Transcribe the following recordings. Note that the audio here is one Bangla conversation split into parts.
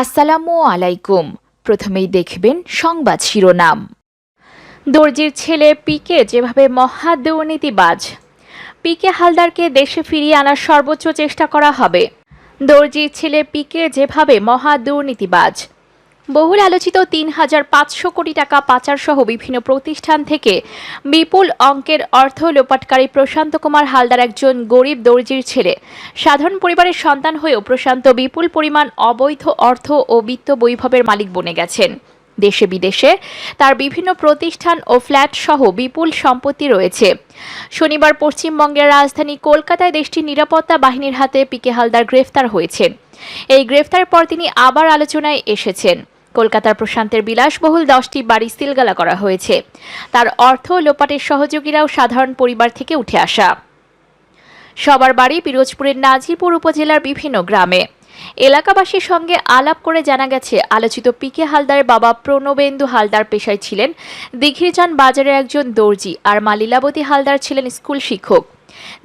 আসসালামু আলাইকুম। প্রথমেই দেখবেন সংবাদ শিরোনাম। দর্জির ছেলে পিকে যেভাবে মহা দুর্নীতিবাজ, পিকে হালদারকে দেশে ফিরিয়ে আনার সর্বোচ্চ চেষ্টা করা হবে। দর্জির ছেলে পিকে যেভাবে মহা দুর্নীতিবাজ বহুল আলোচিত তিন হাজার পাঁচশো কোটি টাকা পাচার সহ বিভিন্ন প্রতিষ্ঠান থেকে বিপুল অঙ্কের অর্থ লোপাটকারী প্রশান্ত কুমার হালদার একজন গরিব দর্জির ছেলে। সাধারণ পরিবারের সন্তান হয়েও প্রশান্ত বিপুল পরিমাণ অবৈধ অর্থ ও বিত্ত বৈভবের মালিক বনে গেছেন। দেশে বিদেশে তার বিভিন্ন প্রতিষ্ঠান ও ফ্ল্যাট সহ বিপুল সম্পত্তি রয়েছে। শনিবার পশ্চিমবঙ্গের রাজধানী কলকাতায় দেশটির নিরাপত্তা বাহিনীর হাতে পিকে হালদার গ্রেফতার হয়েছেন। এই গ্রেফতারের পর তিনি আবার আলোচনায় এসেছেন। কলকাতার প্রশান্তের বিলাসবহুল দশটি বাড়ি সিলগালা করা হয়েছে। তার অর্থ লোপাটের সহযোগীরাও সাধারণ পরিবার থেকে উঠে আসা। সবার বাড়ি পিরোজপুরের নাজিরপুর উপজেলার বিভিন্ন গ্রামে। এলাকাবাসীর সঙ্গে আলাপ করে জানা গেছে, আলোচিত পিকে হালদারের বাবা প্রণবেন্দু হালদার পেশায় ছিলেন দিঘিরচান বাজারের একজন দর্জি আর মা লীলাবতী হালদার ছিলেন স্কুল শিক্ষক।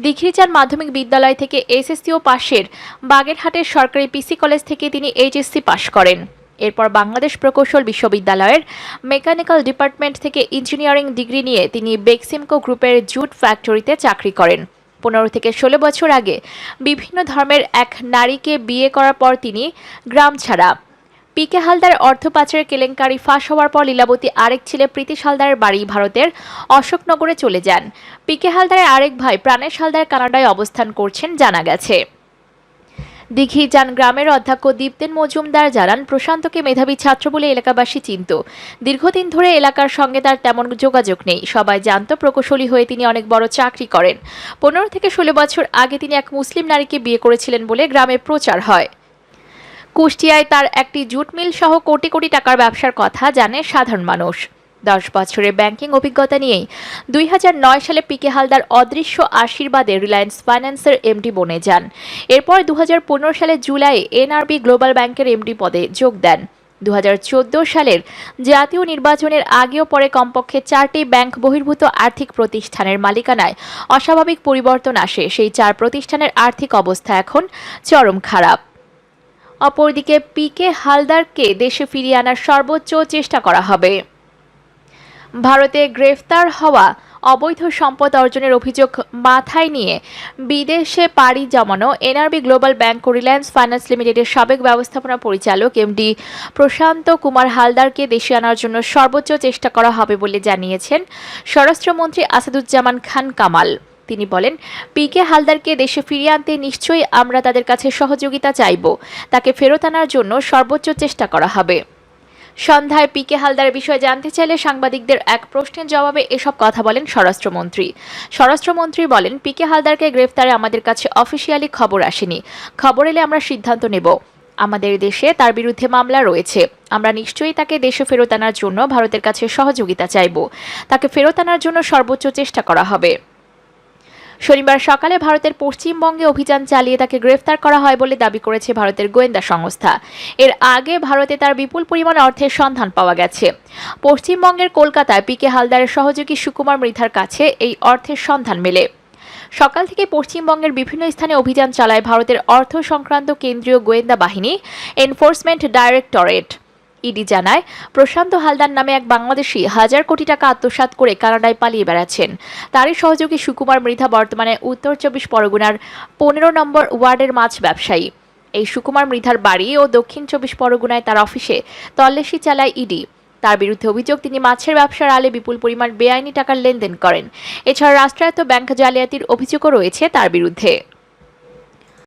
দিঘিরচান মাধ্যমিক বিদ্যালয় থেকে এসএসসি ও পাশের বাগেরহাটের সরকারি পিসি কলেজ থেকে তিনি এইচএসসি পাশ করেন। এরপর বাংলাদেশ প্রকৌশল বিশ্ববিদ্যালয়ের মেকানিক্যাল ডিপার্টমেন্ট থেকে ইঞ্জিনিয়ারিং ডিগ্রি নিয়ে তিনি বেক্সিমকো গ্রুপের জুট ফ্যাক্টরিতে চাকরি করেন। পনেরো থেকে ষোলো বছর আগে বিভিন্ন ধর্মের এক নারীকে বিয়ে করার পর তিনি গ্রাম ছাড়া। পিকে হালদার অর্থ পাচারের কেলেঙ্কারি ফাঁস হওয়ার পর লীলাবতী আরেক ছেলে প্রীতি হালদারের বাড়ি ভারতের অশোকনগরে চলে যান। পিকে হালদারের আরেক ভাই প্রাণেশ হালদার কানাডায় অবস্থান করছেন জানা গেছে। দিঘিজান গ্রামের অধ্যক্ষ দীপ্তেন মজুমদার জানান, প্রশান্তকে মেধাবী ছাত্র বলে এলাকাবাসী চিনত। দীর্ঘদিন ধরে এলাকার সঙ্গে তার তেমন যোগাযোগ নেই। সবাই জানত প্রকৌশলী হয়ে তিনি অনেক বড় চাকরি করেন। পনেরো থেকে ষোলো বছর আগে তিনি এক মুসলিম নারীকে বিয়ে করেছিলেন বলে গ্রামে প্রচার হয়। কুষ্টিয়ায় তার একটি জুট মিল সহ কোটি কোটি টাকার ব্যবসার কথা জানে সাধারণ মানুষ। দশ বছরের ব্যাংকিং অভিজ্ঞতা নিয়েই দুই হাজার নয় সালে পিকে হালদার অদৃশ্য আশীর্বাদে রিলায়েন্স ফাইন্যান্সের এমডি বনে যান। এরপর দু হাজার পনেরো সালে জুলাই এনআরবি গ্লোবাল ব্যাংকের এমডি পদে যোগ দেন। দু হাজার চোদ্দ সালের জাতীয় নির্বাচনের আগেও পরে কমপক্ষে চারটি ব্যাংক বহির্ভূত আর্থিক প্রতিষ্ঠানের মালিকানায় অস্বাভাবিক পরিবর্তন আসে। সেই চার প্রতিষ্ঠানের আর্থিক অবস্থা এখন চরম খারাপ। অপরদিকে পিকে হালদারকে দেশে ফিরিয়ে আনার সর্বোচ্চ চেষ্টা করা হবে। ভারতে গ্রেফতার হওয়া অবৈধ সম্পদ অর্জনের অভিযোগ মাথায় নিয়ে বিদেশে পাড়ি জমানো এনআরবি গ্লোবাল ব্যাংক ও রিলায়েন্স ফাইন্যান্স লিমিটেডের সাবেক ব্যবস্থাপনা পরিচালক এমডি প্রশান্ত কুমার হালদারকে দেশে আনার জন্য সর্বোচ্চ চেষ্টা করা হবে বলে জানিয়েছেন স্বরাষ্ট্রমন্ত্রী আসাদুজ্জামান খান কামাল। তিনি বলেন, পিকে হালদারকে দেশে ফিরিয়ে আনতে নিশ্চয়ই আমরা তাদের কাছে সহযোগিতা চাইব। তাকে ফেরত আনার জন্য সর্বোচ্চ চেষ্টা করা হবে। সন্ধ্যায় পিকে হালদারের বিষয়ে জানতে চাইলে সাংবাদিকদের এক প্রশ্নের জবাবে এসব কথা বলেন স্বরাষ্ট্রমন্ত্রী। স্বরাষ্ট্রমন্ত্রী বলেন, পিকে হালদারকে গ্রেফতারে আমাদের কাছে অফিসিয়ালি খবর আসেনি। খবর এলে আমরা সিদ্ধান্ত নেব। আমাদের দেশে তার বিরুদ্ধে মামলা রয়েছে। আমরা নিশ্চয়ই তাকে দেশে ফেরত আনার জন্য ভারতের কাছে সহযোগিতা চাইব। তাকে ফেরত আনার জন্য সর্বোচ্চ চেষ্টা করা হবে। শনিবার সকালে ভারতের পশ্চিমবঙ্গে অভিযান চালিয়ে তাকে গ্রেফতার করা হয় বলে দাবি করেছে ভারতের গোয়েন্দা সংস্থা। এর আগে ভারতে তার বিপুল পরিমাণ অর্থের সন্ধান পাওয়া গেছে। পশ্চিমবঙ্গের কলকাতায় পিকে হালদারের সহযোগী সুকুমার মৃধার কাছে এই অর্থের সন্ধান মেলে। সকাল থেকে পশ্চিমবঙ্গের বিভিন্ন স্থানে অভিযান চালায় ভারতের অর্থ সংক্রান্ত কেন্দ্রীয় গোয়েন্দা বাহিনী, এনফোর্সমেন্ট ডাইরেক্টরেট। ইডি জানায়, প্রশান্ত হালদার নামে এক বাংলাদেশি হাজার কোটি টাকা আত্মসাৎ করে কানাডায় পালিয়ে বেড়াচ্ছেন। তারই সহযোগী সুকুমার মৃধা বর্তমানে উত্তর চব্বিশ পরগনার পনেরো নম্বর ওয়ার্ডের মাছ ব্যবসায়ী। এই সুকুমার মৃধার বাড়ি ও দক্ষিণ চব্বিশ পরগনায় তার অফিসে তল্লাশি চালায় ইডি। তার বিরুদ্ধে অভিযোগ, তিনি মাছের ব্যবসার আলে বিপুল পরিমাণ বেআইনি টাকার লেনদেন করেন। এছাড়া রাষ্ট্রায়ত্ত ব্যাংক জালিয়াতির অভিযোগও রয়েছে তার বিরুদ্ধে।